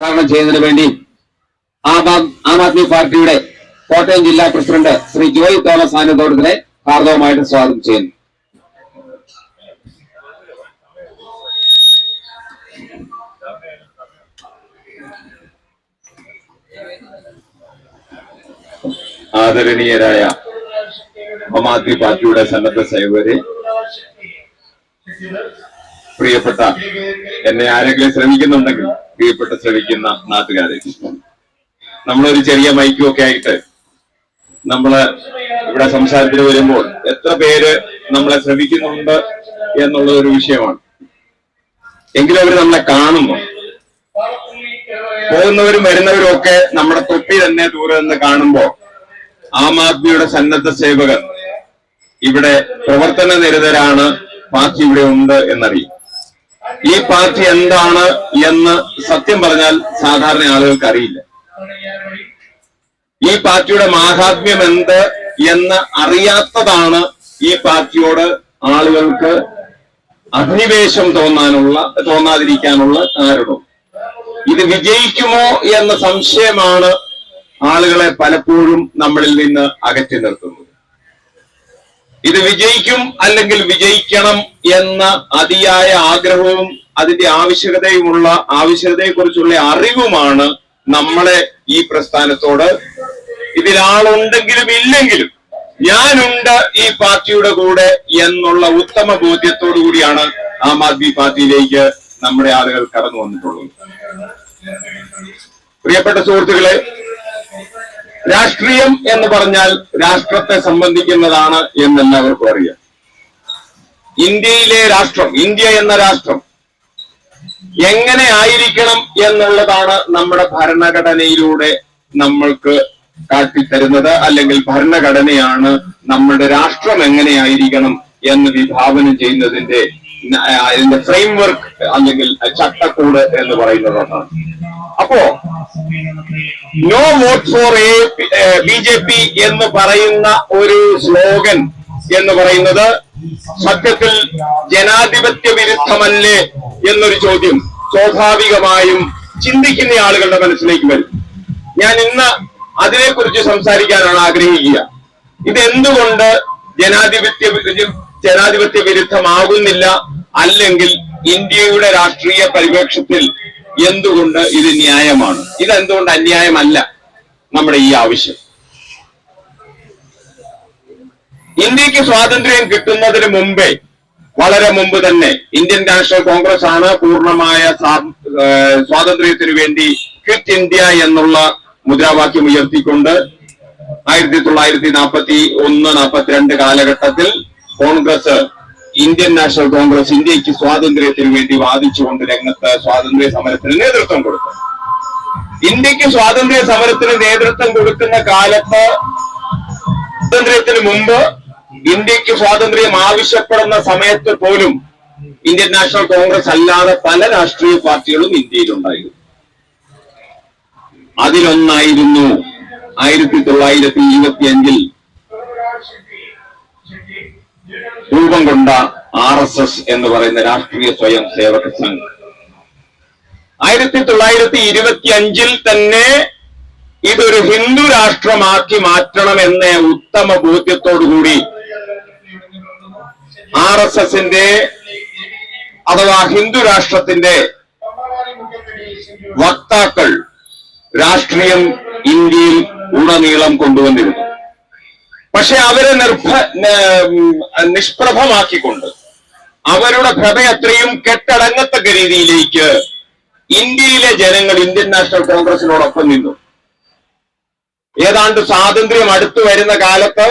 ഉദ്ഘാടനം ചെയ്യുന്നതിന് വേണ്ടി ആം ആദ്- ആം ആദ്മി പാർട്ടിയുടെ കോട്ടയം ജില്ലാ പ്രസിഡന്റ് ശ്രീ ജോയ് തോമസ് ആനന്ദോടത്തിനെ ഹാർദവമായിട്ട് സ്വാഗതം ചെയ്യുന്നു. ആദരണീയരായ ആം ആദ്മി പാർട്ടിയുടെ സന്നദ്ധ സേവകരെ പ്രിയപ്പെട്ട എന്നെ ആരെങ്കിലും ശ്രമിക്കുന്നുണ്ടെങ്കിൽ പ്രിയപ്പെട്ട ശ്രമിക്കുന്ന നാട്ടുകാരെ നമ്മളൊരു ചെറിയ മൈക്കും ഒക്കെ ആയിട്ട് നമ്മൾ ഇവിടെ സംസാരത്തിന് വരുമ്പോൾ എത്ര പേര് നമ്മളെ ശ്രമിക്കുന്നുണ്ട് എന്നുള്ളത് ഒരു വിഷയമാണ്. എങ്കിലും അവർ നമ്മളെ കാണുന്നു. പോകുന്നവരും വരുന്നവരും ഒക്കെ നമ്മുടെ തൊപ്പി തന്നെ ദൂരെ നിന്ന് കാണുമ്പോ ആം ആദ്മിയുടെ സന്നദ്ധ സേവകർ ഇവിടെ പ്രവർത്തന നിരതരാണ് പാർട്ടി ഇവിടെ ഉണ്ട് എന്നറിയും. ഈ പാർട്ടി എന്താണ് എന്ന് സത്യം പറഞ്ഞാൽ സാധാരണ ആളുകൾക്ക് അറിയില്ല. ഈ പാർട്ടിയുടെ മാഹാത്മ്യം എന്ത് എന്ന് അറിയാത്തതാണ് ഈ പാർട്ടിയോട് ആളുകൾക്ക് അഭിനിവേശം തോന്നാനുള്ള തോന്നാതിരിക്കാനുള്ള കാരണം. ഇത് വിജയിക്കുമോ എന്ന സംശയമാണ് ആളുകളെ പലപ്പോഴും നമ്മളിൽ നിന്ന് അകറ്റി നിർത്തുന്നത്. ഇത് വിജയിക്കും അല്ലെങ്കിൽ വിജയിക്കണം എന്ന അതിയായ ആഗ്രഹവും അതിന്റെ ആവശ്യകതയുമുള്ള ആവശ്യകതയെക്കുറിച്ചുള്ള അറിവുമാണ് നമ്മളെ ഈ പ്രസ്ഥാനത്തോട് ഇതിലാളുണ്ടെങ്കിലും ഇല്ലെങ്കിലും ഞാനുണ്ട് ഈ പാർട്ടിയുടെ കൂടെ എന്നുള്ള ഉത്തമ ബോധ്യത്തോടു കൂടിയാണ് ആം ആദ്മി പാർട്ടിയിലേക്ക് നമ്മുടെ ആളുകൾ കടന്നു വന്നിട്ടുള്ളത്. പ്രിയപ്പെട്ട സുഹൃത്തുക്കളെ രാഷ്ട്രീയം എന്ന് പറഞ്ഞാൽ രാഷ്ട്രത്തെ സംബന്ധിക്കുന്നതാണ് എന്നെല്ലാവർക്കും അറിയാം. ഇന്ത്യയിലെ രാഷ്ട്രം ഇന്ത്യ എന്ന രാഷ്ട്രം എങ്ങനെ ആയിരിക്കണം എന്നുള്ളതാണ് നമ്മുടെ ഭരണഘടനയിലൂടെ നമ്മൾക്ക് കാട്ടിത്തരുന്നത്. അല്ലെങ്കിൽ ഭരണഘടനയാണ് നമ്മുടെ രാഷ്ട്രം എങ്ങനെയായിരിക്കണം എന്ന് വിഭാവനം ചെയ്യുന്നതിന്റെ അതിന്റെ ഫ്രെയിംവർക്ക് അല്ലെങ്കിൽ ചട്ടക്കൂട് എന്ന് പറയുന്നത് അപ്പോ no vote for B J P P എന്ന് പറയുന്ന ഒരു സ്ലോഗൻ എന്ന് പറയുന്നത് സത്യത്തിൽ ജനാധിപത്യ വിരുദ്ധമല്ലേ എന്നൊരു ചോദ്യം സ്വാഭാവികമായും ചിന്തിക്കുന്ന ആളുകളുടെ മനസ്സിലേക്ക് വരും. ഞാൻ ഇന്ന് അതിനെക്കുറിച്ച് സംസാരിക്കാനാണ് ആഗ്രഹിക്കുക. ഇതെന്തുകൊണ്ട് ജനാധിപത്യ ജനാധിപത്യ വിരുദ്ധമാകുന്നില്ല. അല്ലെങ്കിൽ ഇന്ത്യയുടെ രാഷ്ട്രീയ പരിവേക്ഷത്തിൽ എന്തുകൊണ്ട് ഇത് ന്യായമാണ്? ഇതെന്തുകൊണ്ട് അന്യായമല്ല നമ്മുടെ ഈ ആവശ്യം? ഇന്ത്യയ്ക്ക് സ്വാതന്ത്ര്യം കിട്ടുന്നതിന് മുമ്പേ വളരെ മുമ്പ് തന്നെ ഇന്ത്യൻ നാഷണൽ കോൺഗ്രസ് ആണ് പൂർണമായ സ്വാതന്ത്ര്യത്തിനു വേണ്ടി ക്വിറ്റ് ഇന്ത്യ എന്നുള്ള മുദ്രാവാക്യം ഉയർത്തിക്കൊണ്ട് ആയിരത്തി തൊള്ളായിരത്തി നാൽപ്പത്തി ഒന്ന് നാൽപ്പത്തിരണ്ട് കാലഘട്ടത്തിൽ കോൺഗ്രസ് ഇന്ത്യൻ നാഷണൽ കോൺഗ്രസ് ഇന്ത്യയ്ക്ക് സ്വാതന്ത്ര്യത്തിന് വേണ്ടി വാദിച്ചുകൊണ്ട് രംഗത്ത് സ്വാതന്ത്ര്യ സമരത്തിന് നേതൃത്വം കൊടുത്തു. ഇന്ത്യയ്ക്ക് സ്വാതന്ത്ര്യ സമരത്തിന് നേതൃത്വം കൊടുക്കുന്ന കാലത്ത് സ്വാതന്ത്ര്യത്തിന് മുമ്പ് ഇന്ത്യയ്ക്ക് സ്വാതന്ത്ര്യം ആവശ്യപ്പെടുന്ന സമയത്ത് പോലും ഇന്ത്യൻ നാഷണൽ കോൺഗ്രസ് അല്ലാതെ പല രാഷ്ട്രീയ പാർട്ടികളും ഇന്ത്യയിലുണ്ടായിരുന്നു. അതിലൊന്നായിരുന്നു ആയിരത്തി തൊള്ളായിരത്തി ഇരുപത്തി അഞ്ചിൽ രൂപം കൊണ്ട ആർ എസ് എസ് എന്ന് പറയുന്ന രാഷ്ട്രീയ സ്വയം സേവക സംഘം. ആയിരത്തി തൊള്ളായിരത്തി ഇരുപത്തി അഞ്ചിൽ തന്നെ ഇതൊരു ഹിന്ദു രാഷ്ട്രമാക്കി മാറ്റണമെന്ന ഉത്തമ ബോധ്യത്തോടുകൂടി ആർ എസ് എസിന്റെ അഥവാ ഹിന്ദു രാഷ്ട്രത്തിന്റെ വക്താക്കൾ രാഷ്ട്രീയം ഇന്ത്യയിൽ ഉടനീളം കൊണ്ടുവന്നിരുന്നു. പക്ഷെ അവരെ നിർഭ നിഷ്പ്രഭമാക്കിക്കൊണ്ട് അവരുടെ പ്രഭ അത്രയും കെട്ടടങ്ങത്തക്ക രീതിയിലേക്ക് ഇന്ത്യയിലെ ജനങ്ങൾ ഇന്ത്യൻ നാഷണൽ കോൺഗ്രസിനോടൊപ്പം നിന്നു. ഏതാണ്ട് സ്വാതന്ത്ര്യം അടുത്തു വരുന്ന കാലത്ത്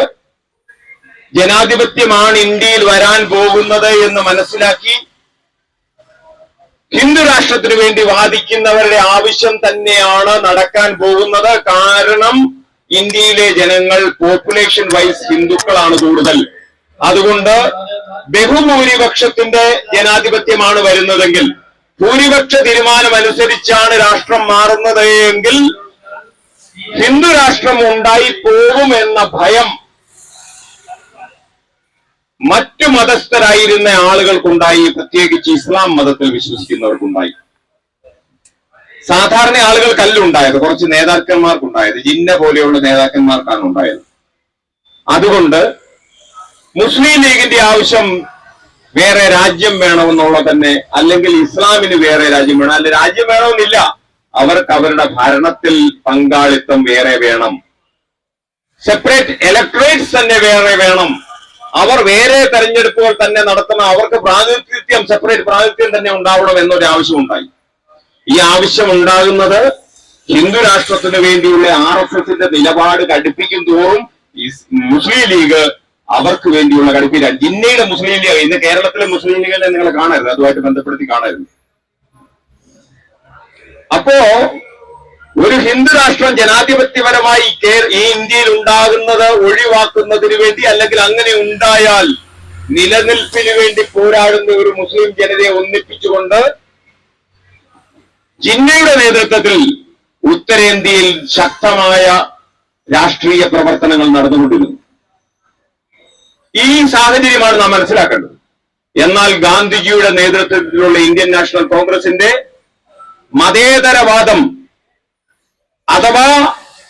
ജനാധിപത്യമാണ് ഇന്ത്യയിൽ വരാൻ പോകുന്നത് എന്ന് മനസ്സിലാക്കി ഹിന്ദു രാഷ്ട്രത്തിന് വേണ്ടി വാദിക്കുന്നവരുടെ ആവശ്യം തന്നെയാണ് നടക്കാൻ പോകുന്നത്. കാരണം ഇന്ത്യയിലെ ജനങ്ങൾ പോപ്പുലേഷൻ വൈസ് ഹിന്ദുക്കളാണ് കൂടുതൽ. അതുകൊണ്ട് ബഹുഭൂരിപക്ഷത്തിന്റെ ജനാധിപത്യമാണ് വരുന്നതെങ്കിൽ ഭൂരിപക്ഷ തീരുമാനം അനുസരിച്ചാണ് രാഷ്ട്രം മാറുന്നത് എങ്കിൽ ഹിന്ദു രാഷ്ട്രം ഉണ്ടായി പോകുമെന്ന ഭയം മറ്റു മതസ്ഥരായിരുന്ന ആളുകൾക്കുണ്ടായി. പ്രത്യേകിച്ച് ഇസ്ലാം മതത്തിൽ വിശ്വസിക്കുന്നവർക്കുണ്ടായി. സാധാരണ ആളുകൾക്കല്ല ഉണ്ടായത് കുറച്ച് നേതാക്കന്മാർക്കുണ്ടായത് ജിന്ന പോലെയുള്ള നേതാക്കന്മാർക്കാണ് ഉണ്ടായത്. അതുകൊണ്ട് മുസ്ലിം ലീഗിന്റെ ആവശ്യം വേറെ രാജ്യം വേണമെന്നുള്ള തന്നെ അല്ലെങ്കിൽ ഇസ്ലാമിന് വേറെ രാജ്യം വേണം അല്ലെ രാജ്യം വേണമെന്നില്ല. അവർക്ക് അവരുടെ ഭരണത്തിൽ പങ്കാളിത്തം വേറെ വേണം. സെപ്പറേറ്റ് ഇലക്ട്രേറ്റ്സ് തന്നെ വേറെ വേണം. അവർ വേറെ തെരഞ്ഞെടുപ്പുകൾ തന്നെ നടത്തണം. അവർക്ക് പ്രാതിനിധ്യം സെപ്പറേറ്റ് പ്രാതിനിധ്യം തന്നെ ഉണ്ടാവണം എന്നൊരു ആവശ്യമുണ്ടായി ഈ ആവശ്യം ഉണ്ടാകുന്നത് ഹിന്ദു രാഷ്ട്രത്തിന് വേണ്ടിയുള്ള ആർ എസ് എസിന്റെ നിലപാട് കടുപ്പിക്കും തോറും മുസ്ലിം ലീഗ് അവർക്ക് വേണ്ടിയുള്ള കടുപ്പില്ല. ജിന്നയുടെ മുസ്ലിം ലീഗ് ഇന്ന് കേരളത്തിലെ മുസ്ലിം ലീഗിനെ നിങ്ങൾ കാണരുത് അതുമായിട്ട് ബന്ധപ്പെടുത്തി കാണരുത് അപ്പോ ഒരു ഹിന്ദു രാഷ്ട്രം ജനാധിപത്യപരമായി ഈ ഇന്ത്യയിൽ ഉണ്ടാകുന്നത് ഒഴിവാക്കുന്നതിന് വേണ്ടി അല്ലെങ്കിൽ അങ്ങനെ ഉണ്ടായാൽ നിലനിൽപ്പിന് വേണ്ടി പോരാടുന്ന ഒരു മുസ്ലിം ജനതയെ ഒന്നിപ്പിച്ചുകൊണ്ട് ജിന്നയുടെ നേതൃത്വത്തിൽ ഉത്തരേന്ത്യയിൽ ശക്തമായ രാഷ്ട്രീയ പ്രവർത്തനങ്ങൾ നടന്നുകൊണ്ടിരുന്നു. ഈ സാഹചര്യമാണ് നാം മനസ്സിലാക്കേണ്ടത്. എന്നാൽ ഗാന്ധിജിയുടെ നേതൃത്വത്തിലുള്ള ഇന്ത്യൻ നാഷണൽ കോൺഗ്രസിന്റെ മതേതരവാദം അഥവാ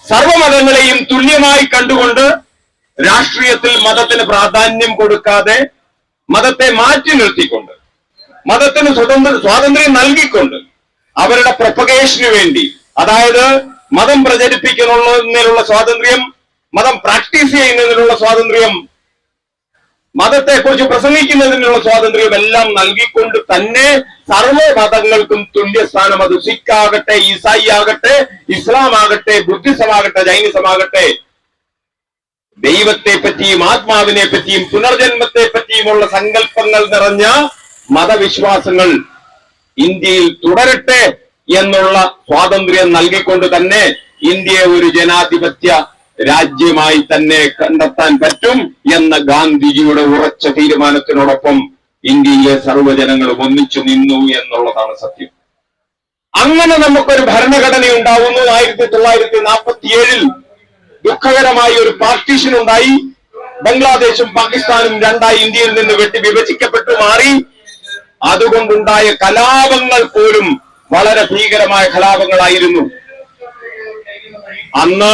സർവമതങ്ങളെയും തുല്യമായി കണ്ടുകൊണ്ട് രാഷ്ട്രീയത്തിൽ മതത്തിന് പ്രാധാന്യം കൊടുക്കാതെ മതത്തെ മാറ്റി നിർത്തിക്കൊണ്ട് മതത്തിന് സ്വതന്ത്ര സ്വാതന്ത്ര്യം നൽകിക്കൊണ്ട് അവരുടെ പ്രൊപ്പഗേഷന് വേണ്ടി. അതായത് മതം പ്രചരിപ്പിക്കുന്നതിനുള്ള സ്വാതന്ത്ര്യം മതം പ്രാക്ടീസ് ചെയ്യുന്നതിനുള്ള സ്വാതന്ത്ര്യം മതത്തെ കുറിച്ച് പ്രസംഗിക്കുന്നതിനുള്ള സ്വാതന്ത്ര്യം എല്ലാം നൽകിക്കൊണ്ട് തന്നെ സർവ മതങ്ങൾക്കും തുല്യസ്ഥാനം അത് സിഖ് ആകട്ടെ ഈസായി ആകട്ടെ ഇസ്ലാം ആകട്ടെ ബുദ്ധിസമാകട്ടെ ജൈനിസമാകട്ടെ. ദൈവത്തെ പറ്റിയും ആത്മാവിനെ പറ്റിയും പുനർജന്മത്തെ പറ്റിയുമുള്ള സങ്കല്പങ്ങൾ നിറഞ്ഞ മതവിശ്വാസങ്ങൾ ഇന്ത്യയിൽ തുടരട്ടെ എന്നുള്ള സ്വാതന്ത്ര്യം നൽകിക്കൊണ്ട് തന്നെ ഇന്ത്യയെ ഒരു ജനാധിപത്യ രാജ്യമായി തന്നെ കണ്ടെത്താൻ പറ്റും എന്ന ഗാന്ധിജിയുടെ ഉറച്ച തീരുമാനത്തിനോടൊപ്പം ഇന്ത്യയിലെ സർവജനങ്ങളും ഒന്നിച്ചു നിന്നു എന്നുള്ളതാണ് സത്യം. അങ്ങനെ നമുക്കൊരു ഭരണഘടന ഉണ്ടാവുന്നു. ആയിരത്തി തൊള്ളായിരത്തി നാൽപ്പത്തിയേഴിൽ ദുഃഖകരമായ ഒരു പാർട്ടീഷൻ ഉണ്ടായി. ബംഗ്ലാദേശും പാകിസ്ഥാനും രണ്ടായി ഇന്ത്യയിൽ നിന്ന് വെട്ടി വിഭജിക്കപ്പെട്ടു മാറി. അതുകൊണ്ടുണ്ടായ കലാപങ്ങൾ പോലും വളരെ ഭീകരമായ കലാപങ്ങളായിരുന്നു. അന്ന്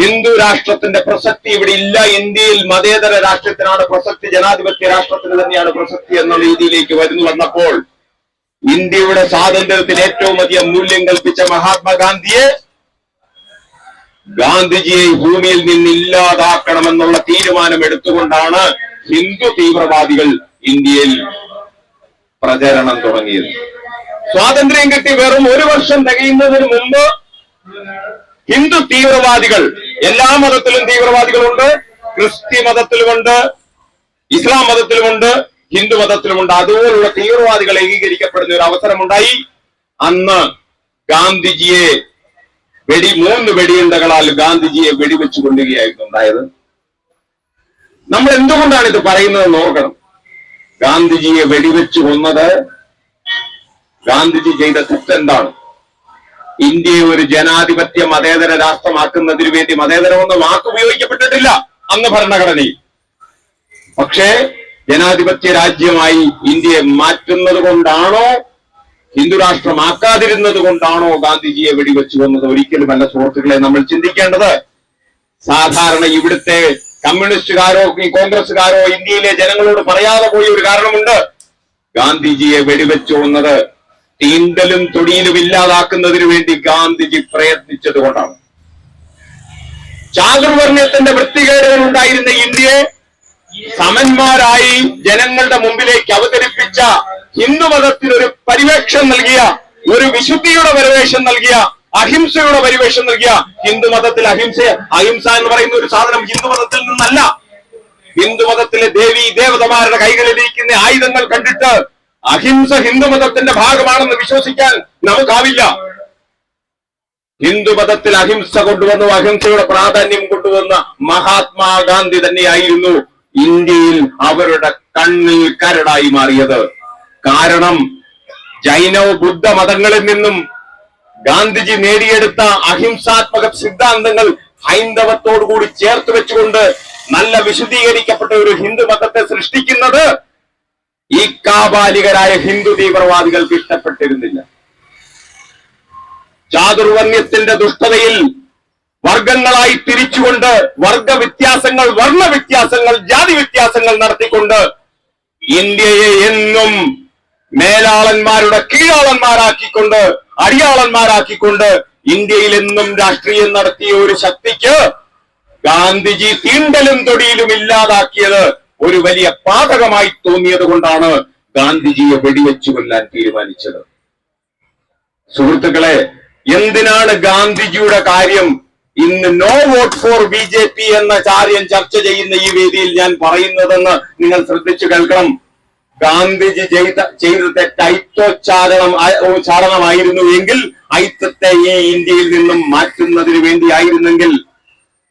ഹിന്ദു രാഷ്ട്രത്തിന്റെ പ്രസക്തി ഇവിടെ ഇല്ല. ഇന്ത്യയിൽ മതേതര രാഷ്ട്രത്തിനാണ് പ്രസക്തി. ജനാധിപത്യ രാഷ്ട്രത്തിന് തന്നെയാണ് പ്രസക്തി എന്ന രീതിയിലേക്ക് വരുന്നു വന്നപ്പോൾ ഇന്ത്യയുടെ സ്വാതന്ത്ര്യത്തിൽ ഏറ്റവും അധികം മൂല്യം കൽപ്പിച്ച മഹാത്മാഗാന്ധിയെ ഗാന്ധിജിയെ ഭൂമിയിൽ നിന്ന് ഇല്ലാതാക്കണമെന്നുള്ള തീരുമാനം എടുത്തുകൊണ്ടാണ് ഹിന്ദു തീവ്രവാദികൾ ഇന്ത്യയിൽ പ്രചരണം തുടങ്ങിയത്. സ്വാതന്ത്ര്യം കിട്ടി വെറും ഒരു വർഷം തികയുന്നതിന് മുമ്പ് ഹിന്ദു തീവ്രവാദികൾ എല്ലാ മതത്തിലും തീവ്രവാദികളുണ്ട് ക്രിസ്ത്യ മതത്തിലുമുണ്ട് ഇസ്ലാം മതത്തിലുമുണ്ട് ഹിന്ദു മതത്തിലുമുണ്ട്. അതുപോലുള്ള തീവ്രവാദികൾ ഏകീകരിക്കപ്പെടുന്ന ഒരു അവസരമുണ്ടായി. അന്ന് ഗാന്ധിജിയെ വെടി മൂന്ന് വെടിയുണ്ടകളാൽ ഗാന്ധിജിയെ വെടിവെച്ചു കൊണ്ടുകയായിരുന്നു ഉണ്ടായത്. നമ്മൾ എന്തുകൊണ്ടാണ് ഇത് പറയുന്നത് ഓർക്കണം. ഗാന്ധിജിയെ വെടിവെച്ചു കൊന്നത് ഗാന്ധിജി ചെയ്ത തെറ്റെന്താണ് ഇന്ത്യയെ ഒരു ജനാധിപത്യ മതേതര രാഷ്ട്രമാക്കുന്നതിന് വേണ്ടി മതേതരം എന്ന വാക്ക് ഉപയോഗിക്കപ്പെട്ടിട്ടില്ല അന്ന് ഭരണഘടനയിൽ. പക്ഷേ ജനാധിപത്യ രാജ്യമായി ഇന്ത്യയെ മാറ്റുന്നത് കൊണ്ടാണോ ഹിന്ദു രാഷ്ട്രമാക്കാതിരുന്നത് കൊണ്ടാണോ ഗാന്ധിജിയെ വെടിവെച്ചു കൊന്നത്? ഒരിക്കലുമല്ല സുഹൃത്തുക്കളെ നമ്മൾ ചിന്തിക്കേണ്ടത് സാധാരണ ഇവിടുത്തെ കമ്മ്യൂണിസ്റ്റുകാരോ ഈ കോൺഗ്രസുകാരോ ഇന്ത്യയിലെ ജനങ്ങളോട് പറയാതെ പോയ ഒരു കാരണമുണ്ട്. ഗാന്ധിജിയെ വെടിവെച്ചു കൊന്നത് തീണ്ടലും തൊടിയിലും ഇല്ലാതാക്കുന്നതിന് വേണ്ടി ഗാന്ധിജി പ്രയത്നിച്ചത് കൊണ്ടാണ്. ചാതുർവർണയത്തിന്റെ വൃത്തികേടുകൾ ഉണ്ടായിരുന്ന ഇന്ത്യയെ സമന്മാരായി ജനങ്ങളുടെ മുമ്പിലേക്ക് അവതരിപ്പിച്ച ഹിന്ദുമതത്തിനൊരു പരിവേഷം നൽകിയ ഒരു വിശുദ്ധിയുടെ പരിവേഷം നൽകിയ അഹിംസയുടെ പരിവേഷം നൽകിയ ഹിന്ദു മതത്തിൽ അഹിംസ അഹിംസ എന്ന് പറയുന്ന ഒരു സാധനം ഹിന്ദു മതത്തിൽ നിന്നല്ല. ഹിന്ദു മതത്തിലെ ദേവി ദേവതമാരുടെ കൈകളിലിരിക്കുന്ന ആയുധങ്ങൾ കണ്ടിട്ട് അഹിംസ ഹിന്ദു മതത്തിന്റെ ഭാഗമാണെന്ന് വിശ്വസിക്കാൻ നമുക്കാവില്ല. ഹിന്ദു മതത്തിൽ അഹിംസ കൊണ്ടുവന്നു അഹിംസയുടെ പ്രാധാന്യം കൊണ്ടുവന്ന മഹാത്മാഗാന്ധി തന്നെയായിരുന്നു ഇന്ത്യയിൽ അവരുടെ കണ്ണിൽ കരടായി മാറിയത്. കാരണം ജൈനവ ബുദ്ധ മതങ്ങളിൽ നിന്നും ഗാന്ധിജി നേടിയെടുത്ത അഹിംസാത്മക സിദ്ധാന്തങ്ങൾ ഹൈന്ദവത്തോടുകൂടി ചേർത്ത് വെച്ചുകൊണ്ട് നല്ല വിശദീകരിക്കപ്പെട്ട ഒരു ഹിന്ദു മതത്തെ സൃഷ്ടിക്കുന്നത് ഈ കാബാലികരായ ഹിന്ദു തീവ്രവാദികൾക്ക് ഇഷ്ടപ്പെട്ടിരുന്നില്ല. ചാതുർവർണ്യത്തിന്റെ ദുഷ്ടതയിൽ വർഗങ്ങളായി തിരിച്ചുകൊണ്ട് വർഗ വ്യത്യാസങ്ങൾ വർണ വ്യത്യാസങ്ങൾ ജാതി വ്യത്യാസങ്ങൾ നടത്തിക്കൊണ്ട് ഇന്ത്യയെ എന്നും മേലാളന്മാരുടെ കീഴാളന്മാരാക്കിക്കൊണ്ട് അടിയാളന്മാരാക്കിക്കൊണ്ട് ഇന്ത്യയിൽ എന്നും രാഷ്ട്രീയം നടത്തിയ ഒരു ശക്തിക്ക് ഗാന്ധിജി തീണ്ടലും തൊടിയിലും ഇല്ലാതാക്കിയത് ഒരു വലിയ പാതകമായി തോന്നിയത് കൊണ്ടാണ് ഗാന്ധിജിയെ വെടിവെച്ചു കൊല്ലാൻ തീരുമാനിച്ചത്. സുഹൃത്തുക്കളെ എന്തിനാണ് ഗാന്ധിജിയുടെ കാര്യം ഇന്ന് no vote for B J P എന്ന കാര്യം ചർച്ച ചെയ്യുന്ന ഈ വേദിയിൽ ഞാൻ പറയുന്നതെന്ന് നിങ്ങൾ ശ്രദ്ധിച്ചു കേൾക്കണം. ഗാന്ധിജി ചെയ്ത ചെയ്ത തെറ്റ് ഐത്തോച്ചാരണം ചാരണമായിരുന്നു എങ്കിൽ ഐത്തത്തെ ഈ ഇന്ത്യയിൽ നിന്നും മാറ്റുന്നതിന് വേണ്ടിയായിരുന്നെങ്കിൽ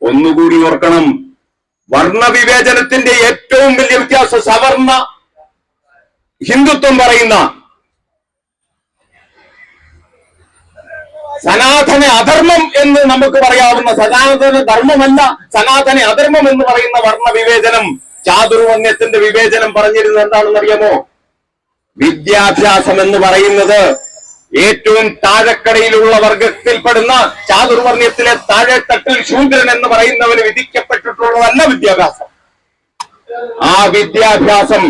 ഒന്നുകൂടി ഓർക്കണം. വർണവിവേചനത്തിന്റെ ഏറ്റവും വലിയ വ്യത്യാസം സവർണ ഹിന്ദുത്വം പറയുന്ന സനാതന അധർമ്മം എന്ന് നമുക്ക് പറയാവുന്ന സനാതന ധർമ്മമല്ല സനാതന അധർമ്മം എന്ന് പറയുന്ന വർണ വിവേചനം വിവേചനം പറഞ്ഞിരുന്നത് എന്താണെന്ന് അറിയാമോ വിദ്യാഭ്യാസം എന്ന് പറയുന്നത് ഏറ്റവും താഴെക്കടയിലുള്ള വർഗത്തിൽപ്പെടുന്ന ചാതുർവർണ്യത്തിലെ താഴെത്തട്ടിൽ ശൂദ്രൻ എന്ന് പറയുന്നവന് വിധിക്കപ്പെട്ടിട്ടുള്ളതല്ല വിദ്യാഭ്യാസം. ആ വിദ്യാഭ്യാസം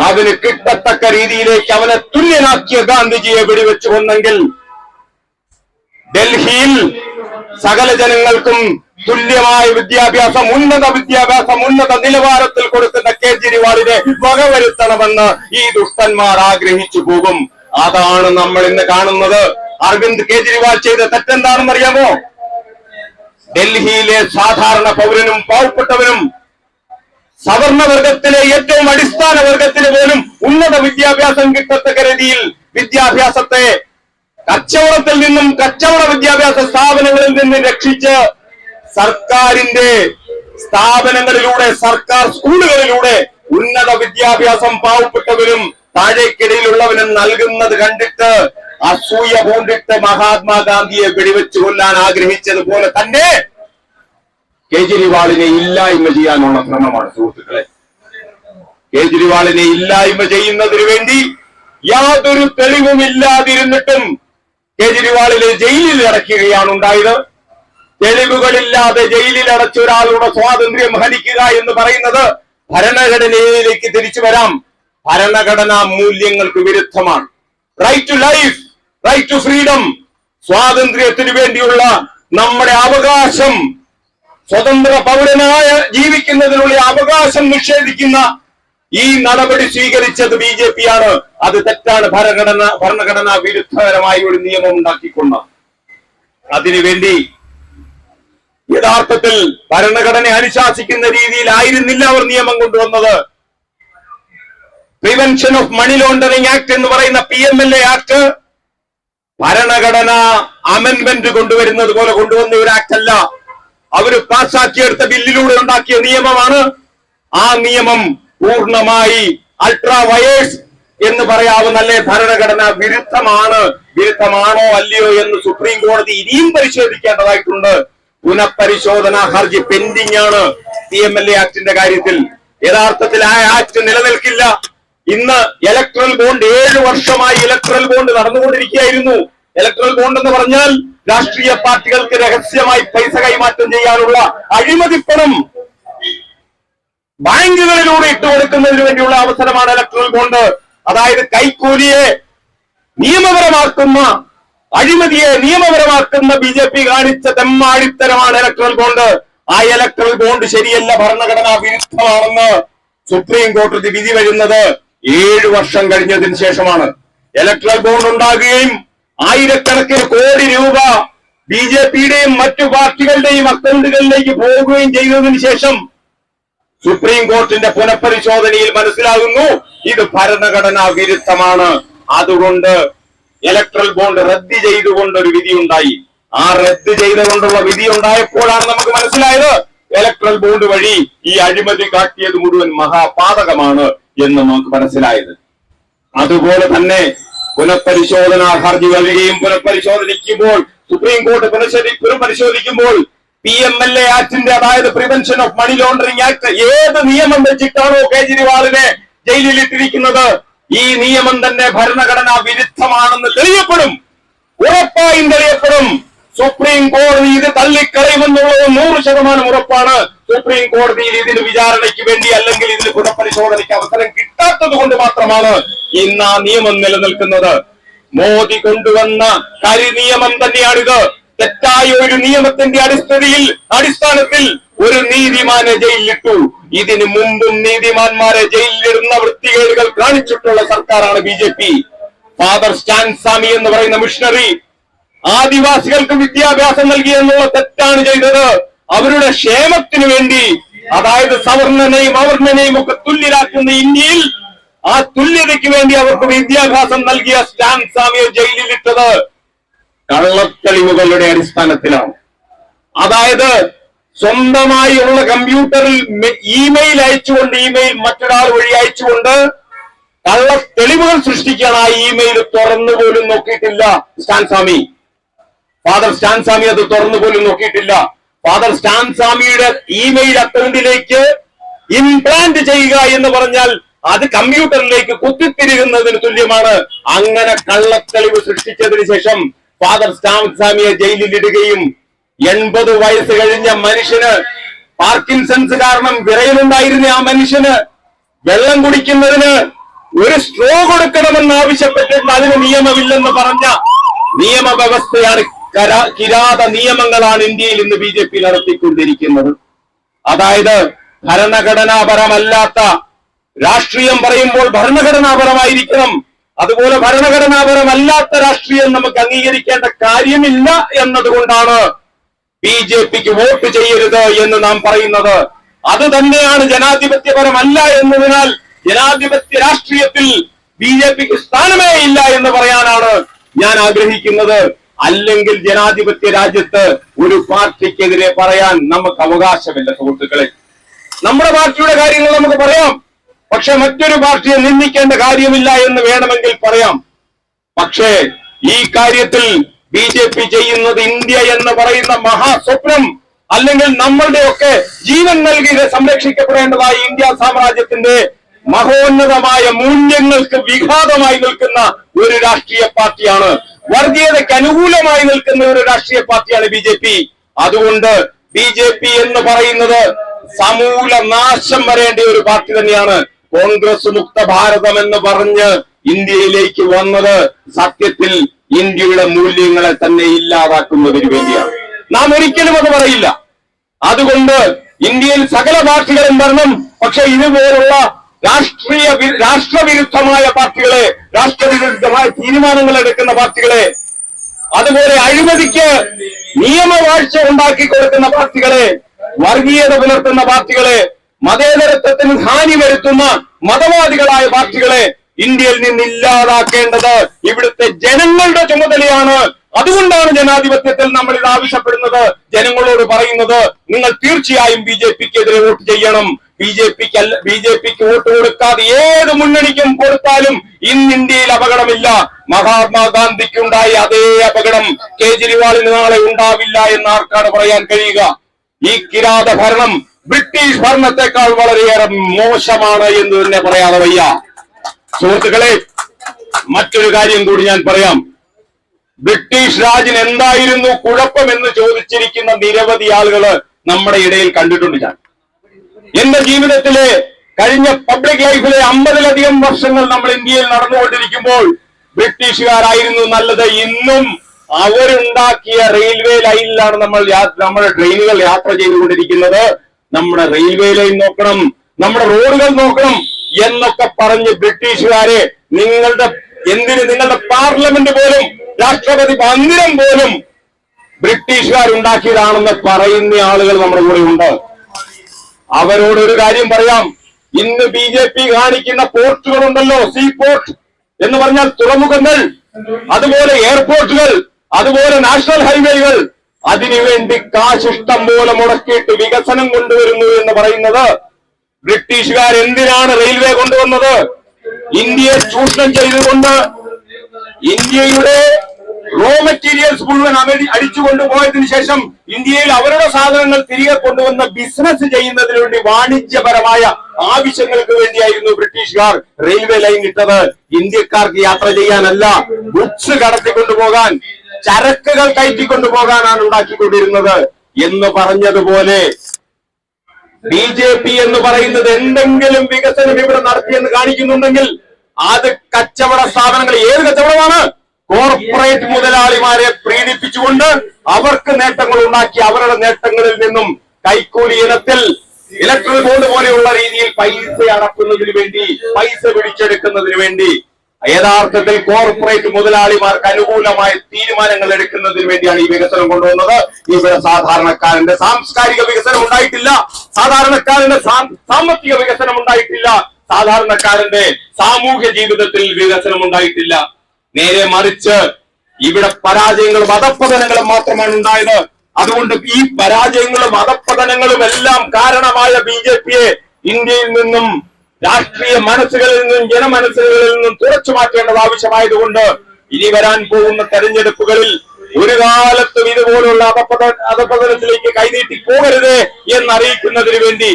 അവന് കിട്ടത്തക്ക രീതിയിലേക്ക് അവനെ തുല്യനാക്കിയ ഗാന്ധിജിയെ വെടിവെച്ചു കൊന്നെങ്കിൽ ഡൽഹിയിൽ സകല ജനങ്ങൾക്കും തുല്യമായ വിദ്യാഭ്യാസം ഉന്നത വിദ്യാഭ്യാസം ഉന്നത നിലവാരത്തിൽ കൊടുക്കുന്ന കേജ്രിവാളിനെ വകവരുത്തണമെന്ന് ഈ ദുഷ്ടന്മാർ ആഗ്രഹിച്ചു പോകും. അതാണ് നമ്മൾ ഇന്ന് കാണുന്നത്. അരവിന്ദ് കേജ്രിവാൾ ചെയ്ത തെറ്റെന്താണെന്ന് അറിയാമോ? ഡൽഹിയിലെ സാധാരണ പൗരനും പാവപ്പെട്ടവനും സവർണ വർഗത്തിലെ ഏറ്റവും അടിസ്ഥാന വർഗത്തിന് പോലും ഉന്നത വിദ്യാഭ്യാസം കിട്ടത്തക്ക രീതിയിൽ വിദ്യാഭ്യാസത്തെ കച്ചവടത്തിൽ നിന്നും കച്ചവട വിദ്യാഭ്യാസ സ്ഥാപനങ്ങളിൽ നിന്ന് രക്ഷിച്ച് സർക്കാരിന്റെ സ്ഥാപനങ്ങളിലൂടെ സർക്കാർ സ്കൂളുകളിലൂടെ ഉന്നത വിദ്യാഭ്യാസം പാവപ്പെട്ടവരും താഴേക്കിടയിലുള്ളവനും നൽകുന്നത് കണ്ടിട്ട് അസൂയ പൂണ്ടിട്ട് മഹാത്മാഗാന്ധിയെ വെടിവെച്ചു കൊല്ലാൻ ആഗ്രഹിച്ചതുപോലെ തന്നെ കേജ്രിവാളിനെ ഇല്ലായ്മ ചെയ്യാനുള്ള ശ്രമമാണ് സുഹൃത്തുക്കളെ. കേജ്രിവാളിനെ ഇല്ലായ്മ ചെയ്യുന്നതിന് വേണ്ടി യാതൊരു തെളിവുമില്ലാതിരുന്നിട്ടും കേജ്രിവാളിനെ ജയിലിൽ ഇറക്കുകയാണ് ഉണ്ടായത്. തെളിവുകളില്ലാതെ ജയിലിൽ അടച്ച ഒരാളുടെ സ്വാതന്ത്ര്യം ഹനിക്കുക എന്ന് പറയുന്നത് ഭരണഘടനയിലേക്ക് തിരിച്ചു വരാം. ഭരണഘടനാ മൂല്യങ്ങൾക്ക് വിരുദ്ധമാണ്. Right to life right to freedom സ്വാതന്ത്ര്യത്തിന് വേണ്ടിയുള്ള നമ്മുടെ അവകാശം. സ്വതന്ത്ര പൗരനായ ജീവിക്കുന്നതിനുള്ള അവകാശം നിഷേധിക്കുന്ന ഈ നടപടി സ്വീകരിച്ചത് ബി ജെ പി ആണ് അത് തെറ്റാണ്. ഭരണഘടന ഭരണഘടനാ വിരുദ്ധകരമായി ഒരു നിയമം ഉണ്ടാക്കിക്കൊണ്ട് അതിനുവേണ്ടി യഥാർത്ഥത്തിൽ ഭരണഘടന അനുശാസിക്കുന്ന രീതിയിലായിരുന്നില്ല അവർ നിയമം കൊണ്ടുവന്നത്. Prevention of money laundering act എന്ന് പറയുന്ന P M L A act ഭരണഘടന അമെന്റ്മെന്റ് കൊണ്ടുവരുന്നത് പോലെ കൊണ്ടുവന്ന ഒരു ആക്ട് അല്ല. അവർ പാസ്സാക്കിയെടുത്ത ബില്ലിലൂടെ ഉണ്ടാക്കിയ നിയമമാണ്. ആ നിയമം പൂർണമായി അൾട്രാ വയേഴ്സ് എന്ന് പറയാവുന്ന അല്ലെ ഭരണഘടന വിരുദ്ധമാണ്. വിരുദ്ധമാണോ അല്ലയോ എന്ന് സുപ്രീം കോടതി ഇനിയും പരിശോധിക്കേണ്ടതായിട്ടുണ്ട്. പുനഃപരിശോധന ഹർജി പെൻഡിംഗ് ആണ് പി എം എൽ എ ആക്ടിന്റെ കാര്യത്തിൽ. യഥാർത്ഥത്തിൽ ആ ആക്ട് നിലനിൽക്കില്ല. ഇന്ന് ഇലക്ട്രൽ ബോണ്ട് ഏഴ് വർഷമായി ഇലക്ട്രൽ ബോണ്ട് നടന്നുകൊണ്ടിരിക്കുകയായിരുന്നു. ഇലക്ട്രൽ ബോണ്ട് എന്ന് പറഞ്ഞാൽ രാഷ്ട്രീയ പാർട്ടികൾക്ക് രഹസ്യമായി പൈസ കൈമാറ്റം ചെയ്യാനുള്ള അഴിമതിപ്പണം ബാങ്കുകളിലൂടെ ഇട്ടുകൊടുക്കുന്നതിന് വേണ്ടിയുള്ള അവസരമാണ് ഇലക്ട്രൽ ബോണ്ട് അതായത് കൈക്കൂലിയെ നിയമപരമാക്കുന്ന അഴിമതിയെ നിയമപരമാക്കുന്ന ബി ജെ പി കാണിച്ച തെമ്മാടിത്തരമാണ് ഇലക്ട്രൽ ബോണ്ട് ആ ഇലക്ട്രൽ ബോണ്ട് ശരിയല്ല ഭരണഘടനാ വിരുദ്ധമാണെന്ന് സുപ്രീം കോടതി വിധി വരുന്നത് ഏഴു വർഷം കഴിഞ്ഞതിന് ശേഷമാണ്. ഇലക്ട്രൽ ബോണ്ട് ഉണ്ടാകുകയും ആയിരക്കണക്കിന് കോടി രൂപ ബി ജെ പിയുടെയും മറ്റു പാർട്ടികളുടെയും അക്കൗണ്ടുകളിലേക്ക് പോകുകയും ചെയ്തതിനു ശേഷം സുപ്രീം കോർട്ടിന്റെ പുനഃപരിശോധനയിൽ മനസ്സിലാകുന്നു ഇത് ഭരണഘടനാ വിരുദ്ധമാണ്. അതുകൊണ്ട് ഇലക്ട്രൽ ബോണ്ട് റദ്ദ് ചെയ്തുകൊണ്ട് ഒരു വിധി ഉണ്ടായി ആ റദ്ദ് ചെയ്തുകൊണ്ടുള്ള വിധി ഉണ്ടായപ്പോഴാണ് നമുക്ക് മനസ്സിലായത് ഇലക്ട്രൽ ബോണ്ട് വഴി ഈ അഴിമതി കാട്ടിയത് മുഴുവൻ മഹാപാതകമാണ് എന്ന് നമുക്ക് മനസ്സിലായത്. അതുപോലെ തന്നെ പുനഃപരിശോധന ഹർജി വരികയും പുനഃപരിശോധനിക്കുമ്പോൾ സുപ്രീം കോടതി പുനഃപരിശോധിക്കുമ്പോൾ പി എം എൽ എ ആക്ടിന്റെ അതായത് prevention of money laundering act ഏത് നിയമം വെച്ചിട്ടാണോ കേജ്രിവാളിനെ ജയിലിൽ ഇട്ടിരിക്കുന്നത് ഈ നിയമം തന്നെ ഭരണഘടനാ വിരുദ്ധമാണെന്ന് തെളിയപ്പെടും. ഉറപ്പായും തെളിയപ്പെടും. സുപ്രീം കോടതി ഇത് തള്ളിക്കളയുമെന്നുള്ളത് നൂറ് ശതമാനം ഉറപ്പാണ്. സുപ്രീം കോടതിയിൽ ഇതിന് വിചാരണയ്ക്ക് വേണ്ടി അല്ലെങ്കിൽ ഇതിന് പുനഃപരിശോധനയ്ക്ക് അവസരം കിട്ടാത്തത് കൊണ്ട് മാത്രമാണ് ഇന്ന് ആ നിയമം നിലനിൽക്കുന്നത്. മോദി കൊണ്ടുവന്ന കരി നിയമം തന്നെയാണിത്. തെറ്റായ ഒരു നിയമത്തിന്റെ അടിസ്ഥിതിയിൽ അടിസ്ഥാനത്തിൽ ഒരു നീതിമാനെ ജയിലിലിട്ടു. ഇതിനു മുമ്പും നീതിമാന്മാരെ ജയിലിലിടുന്ന വൃത്തികേടുകൾ കാണിച്ചിട്ടുള്ള സർക്കാരാണ് B J P. Father Stan Swamy എന്ന് പറയുന്ന മിഷണറി ആദിവാസികൾക്ക് വിദ്യാഭ്യാസം നൽകി എന്നുള്ള തെറ്റാണ് ചെയ്തത്. അവരുടെ ക്ഷേമത്തിനു വേണ്ടി അതായത് സവർണനെയും അവർണനെയും ഒക്കെ തുല്യരാക്കുന്ന ഇന്ത്യയിൽ ആ തുല്യതയ്ക്ക് വേണ്ടി അവർക്ക് വിദ്യാഭ്യാസം നൽകിയ സ്റ്റാൻ സ്വാമിയെ ജയിലിലിട്ടത്. കള്ളത്തെളിവുകളുടെ അടിസ്ഥാനത്തിലാണ്. അതായത് സ്വന്തമായി ഉള്ള കമ്പ്യൂട്ടറിൽ ഇമെയിൽ അയച്ചുകൊണ്ട് ഇമെയിൽ മറ്റൊരാൾ വഴി അയച്ചുകൊണ്ട് കള്ള തെളിവുകൾ സൃഷ്ടിക്കാൻ ആ ഇമെയിൽ തുറന്നു പോലും നോക്കിയിട്ടില്ല സ്റ്റാൻ സ്വാമി ഫാദർ സ്റ്റാൻ സ്വാമി അത് തുറന്നു പോലും നോക്കിയിട്ടില്ല. ഫാദർ സ്റ്റാൻ സ്വാമിയുടെ ഇമെയിൽ അക്കൗണ്ടിലേക്ക് ഇംപ്ലാന്റ് ചെയ്യുക എന്ന് പറഞ്ഞാൽ അത് കമ്പ്യൂട്ടറിലേക്ക് കുത്തിത്തിരുകുന്നതിന് തുല്യമാണ്. അങ്ങനെ കള്ളത്തെളിവ് സൃഷ്ടിച്ചതിന് ശേഷം ഫാദർ സ്റ്റാമിയെ ജയിലിൽ ഇടുകയും എൺപത് വയസ്സ് കഴിഞ്ഞ മനുഷ്യന് പാർക്കിൻസൺസ് കാരണം വിറയിലുണ്ടായിരുന്ന ആ മനുഷ്യന് വെള്ളം കുടിക്കുന്നതിന് ഒരു സ്ട്രോ കൊടുക്കണമെന്ന് ആവശ്യപ്പെട്ടിട്ട് അതിന് നിയമമില്ലെന്ന് പറഞ്ഞ നിയമ വ്യവസ്ഥയാണ് കിരാത നിയമങ്ങളാണ് ഇന്ത്യയിൽ ഇന്ന് ബി ജെ പി നടത്തിക്കൊണ്ടിരിക്കുന്നത്. അതായത് ഭരണഘടനാപരമല്ലാത്ത രാഷ്ട്രീയം പറയുമ്പോൾ ഭരണഘടനാപരമായിരിക്കണം. അതുപോലെ ഭരണഘടനാപരമല്ലാത്ത രാഷ്ട്രീയം നമുക്ക് അംഗീകരിക്കേണ്ട കാര്യമില്ല എന്നതുകൊണ്ടാണ് ബി ജെ പിക്ക് വോട്ട് ചെയ്യരുത് എന്ന് നാം പറയുന്നത്. അത് തന്നെയാണ് ജനാധിപത്യപരമല്ല എന്നതിനാൽ ജനാധിപത്യ രാഷ്ട്രീയത്തിൽ ബി ജെ പിക്ക് സ്ഥാനമേ ഇല്ല എന്ന് പറയാനാണ് ഞാൻ ആഗ്രഹിക്കുന്നത്. അല്ലെങ്കിൽ ജനാധിപത്യ രാജ്യത്ത് ഒരു പാർട്ടിക്കെതിരെ പറയാൻ നമുക്ക് അവകാശമില്ല സുഹൃത്തുക്കളെ. നമ്മുടെ പാർട്ടിയുടെ കാര്യങ്ങൾ നമുക്ക് പറയാം. പക്ഷെ മറ്റൊരു പാർട്ടിയെ നിന്ദിക്കേണ്ട കാര്യമില്ല എന്ന് വേണമെങ്കിൽ പറയാം. പക്ഷേ ഈ കാര്യത്തിൽ ബി ജെ പി ചെയ്യുന്നത് ഇന്ത്യ എന്ന് പറയുന്ന മഹാസ്വപ്നം അല്ലെങ്കിൽ നമ്മളുടെയൊക്കെ ജീവൻ നൽകി സംരക്ഷിക്കപ്പെടേണ്ടതായ ഇന്ത്യ സാമ്രാജ്യത്തിന്റെ മഹോന്നതമായ മൂല്യങ്ങൾക്ക് വിഘാതമായി നിൽക്കുന്ന ഒരു രാഷ്ട്രീയ പാർട്ടിയാണ്. വർഗീയതയ്ക്ക് അനുകൂലമായി നിൽക്കുന്ന ഒരു രാഷ്ട്രീയ പാർട്ടിയാണ് ബി ജെ പി. അതുകൊണ്ട് ബി ജെ പി എന്ന് പറയുന്നത് സമൂല നാശം വരേണ്ട ഒരു പാർട്ടി തന്നെയാണ്. കോൺഗ്രസ് മുക്ത ഭാരതം എന്ന് പറഞ്ഞ് ഇന്ത്യയിലേക്ക് വന്നത് സത്യത്തിൽ ഇന്ത്യയുടെ മൂല്യങ്ങളെ തന്നെ ഇല്ലാതാക്കുന്നതിന് വേണ്ടിയാണ്. നാം ഒരിക്കലും അത് പറയില്ല. അതുകൊണ്ട് ഇന്ത്യയിൽ സകല പാർട്ടികളും വരണം. പക്ഷെ ഇതുപോലുള്ള രാഷ്ട്രീയ രാഷ്ട്രവിരുദ്ധമായ പാർട്ടികളെ രാഷ്ട്രവിരുദ്ധമായ തീരുമാനങ്ങൾ എടുക്കുന്ന പാർട്ടികളെ അതുപോലെ അഴിമതിക്ക് നിയമവാഴ്ച ഉണ്ടാക്കി കൊടുക്കുന്ന പാർട്ടികളെ വർഗീയത പുലർത്തുന്ന പാർട്ടികളെ മതേതരത്വത്തിന് ഹാനി വരുത്തുന്ന മതവാദികളായ പാർട്ടികളെ ഇന്ത്യയിൽ നിന്ന് ഇല്ലാതാക്കേണ്ടത് ഇവിടുത്തെ ജനങ്ങളുടെ ചുമതലയാണ്. അതുകൊണ്ടാണ് ജനാധിപത്യത്തിൽ നമ്മൾ ഇത് ആവശ്യപ്പെടുന്നത്. ജനങ്ങളോട് പറയുന്നത് നിങ്ങൾ തീർച്ചയായും ബി ജെ പിക്ക് എതിരെ വോട്ട് ചെയ്യണം. ബി ജെ പിക്ക് അല്ല ബി ജെ പിക്ക് വോട്ട് കൊടുക്കാതെ ഏത് മുന്നണിക്കും കൊടുത്താലും ഇന്ന് ഇന്ത്യയിൽ അപകടമില്ല. മഹാത്മാഗാന്ധിക്കുണ്ടായ അതേ അപകടം കേജ്രിവാളിന് നാളെ ഉണ്ടാവില്ല എന്ന് ആർക്കാണ് പറയാൻ കഴിയുക? ഈ കിരാത ഭരണം ബ്രിട്ടീഷ് ഭരണത്തെക്കാൾ വളരെയേറെ മോശമാണ് എന്ന് തന്നെ പറയാതെ വയ്യ. സുഹൃത്തുക്കളെ മറ്റൊരു കാര്യം കൂടി ഞാൻ പറയാം. ബ്രിട്ടീഷ് രാജിന് എന്തായിരുന്നു കുഴപ്പം എന്ന് ചോദിച്ചിരിക്കുന്ന നിരവധി ആളുകൾ നമ്മുടെ ഇടയിൽ കണ്ടിട്ടുണ്ട് ഞാൻ. എന്റെ ജീവിതത്തിലെ കഴിഞ്ഞ പബ്ലിക് ലൈഫിലെ അമ്പതിലധികം വർഷങ്ങൾ നമ്മൾ ഇന്ത്യയിൽ നടന്നുകൊണ്ടിരിക്കുമ്പോൾ ബ്രിട്ടീഷുകാരായിരുന്നു നല്ലത്. ഇന്നും അവരുണ്ടാക്കിയ റെയിൽവേ ലൈനിലാണ് നമ്മൾ നമ്മുടെ ട്രെയിനുകൾ യാത്ര ചെയ്തുകൊണ്ടിരിക്കുന്നത്. നമ്മുടെ റെയിൽവേ ലൈൻ നോക്കണം നമ്മുടെ റോഡുകൾ നോക്കണം എന്നൊക്കെ പറഞ്ഞ് ബ്രിട്ടീഷുകാരെ നിങ്ങളുടെ എന്തിന് നിങ്ങളുടെ പാർലമെന്റ് പോലും രാഷ്ട്രപതി മന്ദിരം പോലും ബ്രിട്ടീഷുകാർ ഉണ്ടാക്കിയതാണെന്ന് പറയുന്ന ആളുകൾ നമ്മുടെ കൂടെ ഉണ്ട്. അവരോട് ഒരു കാര്യം പറയാം. ഇന്ന് ബി ജെ പി കാണിക്കുന്ന പോർട്ടുകൾ ഉണ്ടല്ലോ സീ പോർട്ട് എന്ന് പറഞ്ഞാൽ തുറമുഖങ്ങൾ അതുപോലെ എയർപോർട്ടുകൾ അതുപോലെ നാഷണൽ ഹൈവേകൾ അതിനുവേണ്ടി കാശിഷ്ടം പോലെ മുടക്കിയിട്ട് വികസനം കൊണ്ടുവരുന്നു എന്ന് പറയുന്നത് ബ്രിട്ടീഷുകാർ എന്തിനാണ് റെയിൽവേ കൊണ്ടുവന്നത്? ഇന്ത്യയെ ചൂഷണം ചെയ്തുകൊണ്ട് ഇന്ത്യയുടെ റോ മെറ്റീരിയൽസ് മുഴുവൻ അടിച്ചു കൊണ്ടുപോയതിനു ശേഷം ഇന്ത്യയിൽ അവരുടെ സാധനങ്ങൾ തിരികെ കൊണ്ടുവന്ന ബിസിനസ് ചെയ്യുന്നതിന് വേണ്ടി വാണിജ്യപരമായ ആവശ്യങ്ങൾക്ക് വേണ്ടിയായിരുന്നു ബ്രിട്ടീഷുകാർ റെയിൽവേ ലൈൻ ഇട്ടത്. ഇന്ത്യക്കാർക്ക് യാത്ര ചെയ്യാനല്ല ഗുഡ്സ് കടത്തിക്കൊണ്ടുപോകാൻ. ചരക്കുകൾ കയറ്റിക്കൊണ്ടു പോകാനാണ് ഉണ്ടാക്കിക്കൊണ്ടിരുന്നത് എന്ന് പറഞ്ഞതുപോലെ ബി ജെ പി എന്ന് പറയുന്നത് എന്തെങ്കിലും വികസനം ഇവിടെ നടത്തിയെന്ന് കാണിക്കുന്നുണ്ടെങ്കിൽ അത് കച്ചവട സ്ഥാപനങ്ങൾ ഏത് കച്ചവടമാണ്? കോർപ്പറേറ്റ് മുതലാളിമാരെ പ്രീണിപ്പിച്ചുകൊണ്ട് അവർക്ക് നേട്ടങ്ങൾ ഉണ്ടാക്കി അവരുടെ നേട്ടങ്ങളിൽ നിന്നും കൈക്കൂലി ഇനത്തിൽ ഇലക്ട്രിക് ബോർഡ് പോലെയുള്ള രീതിയിൽ പൈസ അടക്കുന്നതിന് വേണ്ടി പൈസ പിടിച്ചെടുക്കുന്നതിന് വേണ്ടി യഥാർത്ഥത്തിൽ കോർപ്പറേറ്റ് മുതലാളിമാർക്ക് അനുകൂലമായ തീരുമാനങ്ങൾ എടുക്കുന്നതിന് വേണ്ടിയാണ് ഈ വികസനം കൊണ്ടുവന്നത്. ഇവിടെ സാധാരണക്കാരന്റെ സാംസ്കാരിക വികസനം ഉണ്ടായിട്ടില്ല. സാധാരണക്കാരന്റെ സാമ്പത്തിക വികസനം ഉണ്ടായിട്ടില്ല. സാധാരണക്കാരന്റെ സാമൂഹ്യ ജീവിതത്തിൽ വികസനം ഉണ്ടായിട്ടില്ല. നേരെ മറിച്ച് ഇവിടെ പരാജയങ്ങളും അധപ്പതനങ്ങളും മാത്രമാണ് ഉണ്ടായത്. അതുകൊണ്ട് ഈ പരാജയങ്ങളും അധപ്പതനങ്ങളും എല്ലാം കാരണമായ ബി ഇന്ത്യയിൽ നിന്നും രാഷ്ട്രീയ മനസ്സുകളിൽ നിന്നും ജനമനസ്സുകളിൽ നിന്നും തുറച്ചു മാറ്റേണ്ടത് ആവശ്യമായതുകൊണ്ട് ഇനി വരാൻ പോകുന്ന തെരഞ്ഞെടുപ്പുകളിൽ ഒരു കാലത്തും ഇതുപോലുള്ള അധപ്പത അധപ്പതനത്തിലേക്ക് കൈനീട്ടി പോകരുത് എന്നറിയിക്കുന്നതിന് വേണ്ടി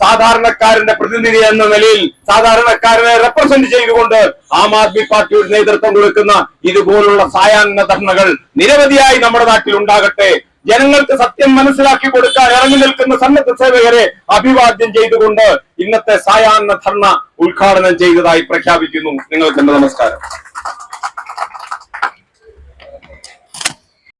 സാധാരണക്കാരന്റെ പ്രതിനിധി എന്ന നിലയിൽ സാധാരണക്കാരനെ റെപ്രസെന്റ് ചെയ്തുകൊണ്ട് ആം ആദ്മി പാർട്ടിയുടെ നേതൃത്വം കൊടുക്കുന്ന ഇതുപോലുള്ള സായാഹ്ന ധർണകൾ നിരവധിയായി നമ്മുടെ നാട്ടിൽ ഉണ്ടാകട്ടെ ജനങ്ങൾക്ക് സത്യം മനസ്സിലാക്കി കൊടുക്കാൻ ഇറങ്ങി നിൽക്കുന്ന സന്നദ്ധ സേവകരെ അഭിവാദ്യം ചെയ്തുകൊണ്ട് ഇന്നത്തെ സായാഹ്ന ധർണ ഉദ്ഘാടനം ചെയ്തതായി പ്രഖ്യാപിക്കുന്നു. നിങ്ങൾക്ക് നമസ്കാരം.